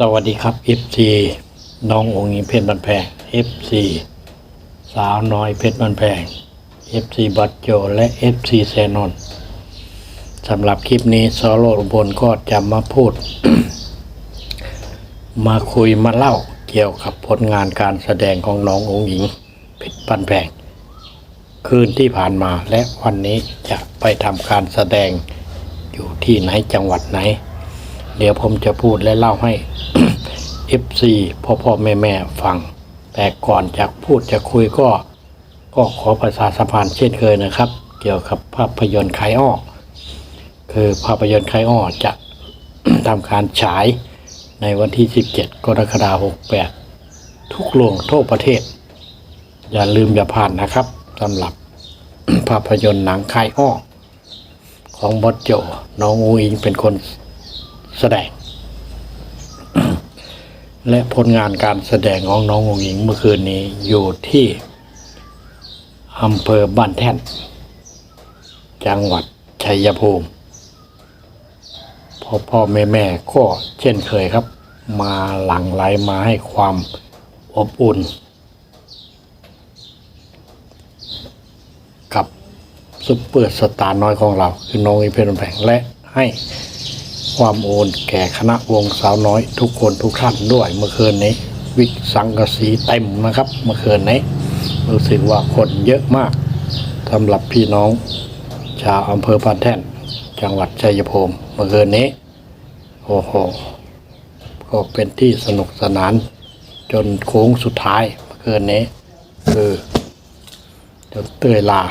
สวัสดีครับ FC น้ององค์หญิงเพชรบันแพง FC สาวน้อยเพชรบันแพง FC บัตโจและ FC แซนน์สำหรับคลิปนี้ซอโลอุบลก็จะมาพูด มาคุยมาเล่าเกี่ยวกับผลงานการแสดงของน้ององค์หญิงเพชรบันแพง คืนที่ผ่านมาและวันนี้จะไปทำการแสดงอยู่ที่ไหนจังหวัดไหน เดี๋ยวผมจะพูดและเล่าให้ FC พ่อพ่อแม่แม่ฟัง แต่ก่อนจะพูดจะคุยก็ ก็ขอประชาสัมพันธ์เช่นเคยนะครับ เกี่ยวกับภาพยนตร์ไคอ้อคือภาพยนตร์ไคอ้อจะทำการฉายในวันที่ 17 กรกฎาคม68 ทุกโรงทั่วประเทศ อย่าลืมอย่าผ่านนะครับสำหรับภาพยนตร์หนังไคอ้อของบอสโจน้องอูอิงเป็นคน แสดง และผลงานการแสดงของน้ององหญิงเมื่อคืนนี้อยู่ที่อำเภอบ้านแท่น จังหวัดชัยภูมิพ่อพ่อแม่แม่ก็เช่นเคยครับ มาหลั่งไหลมาให้ความอบอุ่น กับซุปเปอร์สตาร์น้อยของเรา คือน้องอีเพนแผงและให้ ความโอนแก่คณะวงสาวน้อยทุกคนทุกท่านด้วยเมื่อคืนนี้วิกสังกสีเต็มนะครับ เมื่อคืนนี้รู้สึกว่าคนเยอะมากสำหรับพี่น้อง ชาวอำเภอปานแท่น จังหวัดชัยภูมิเมื่อคืนนี้โอ้โหก็เป็นที่สนุกสนาน จนโค้งสุดท้ายเมื่อคืนนี้คือจนเตยลา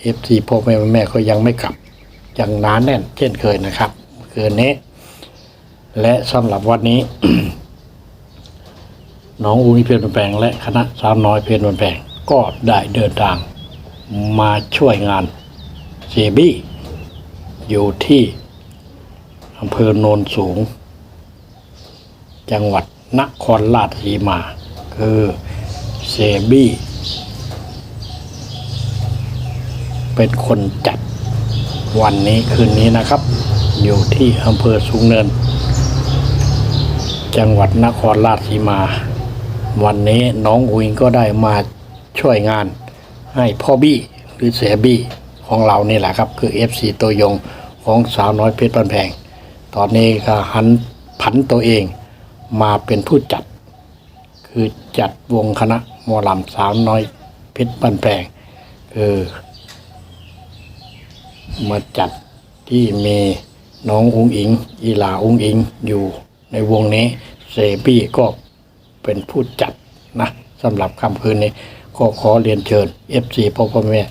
เอฟซีพ่อแม่แม่ก็ยังไม่กลับยังหนานแน่นเช่นเคยนะครับ คืนนี้ และสำหรับวันนี้ น้องอุ้ยเพียรแปลง และคณะสาวน้อยเพียรแปลง ก็ได้เดินทาง มาช่วยงานเซบี้อยู่ที่อำเภอโนนสูง จังหวัดนครราชสีมา คือเซบี้เป็นคนจัดวันนี้คืนนี้นะครับ อยู่ที่อำเภอสูงเนิน จังหวัดนครราชสีมา วันนี้น้องอุยก็ได้มาช่วยงาน ให้พ่อบี้หรือเสียบี้ของเรานี่แหละครับ คือ FC ตัวยงของสาวน้อยเพชรบ้านแพง ตอนนี้ก็หันผันตัวเองมาเป็นผู้จัด คือจัดวงคณะมอลำสาวน้อยเพชรบ้านแพงคือมาจัดที่มี น้องอุ้งอิง อีหลาอุ้งอิงอยู่ในวงนี้เซบี้ก็เป็นผู้จัดนะสำหรับค่ำคืนนี้ก็ขอเรียนเชิญ FC พ่อพ่อแม่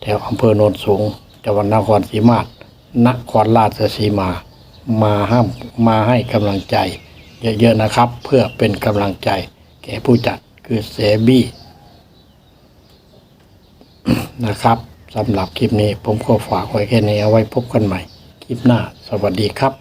แถวอำเภอโนนสูงจังหวัดนครศรีมาศนครราชสีมา มาห้ามมาให้กำลังใจ เยอะๆนะครับ เพื่อเป็นกำลังใจ แก่ผู้จัดคือเซบี้นะครับสำหรับคลิปนี้ผมก็ฝากไว้แค่นี้เอาไว้พบกันใหม่ ลิปหน้า สวัสดีครับ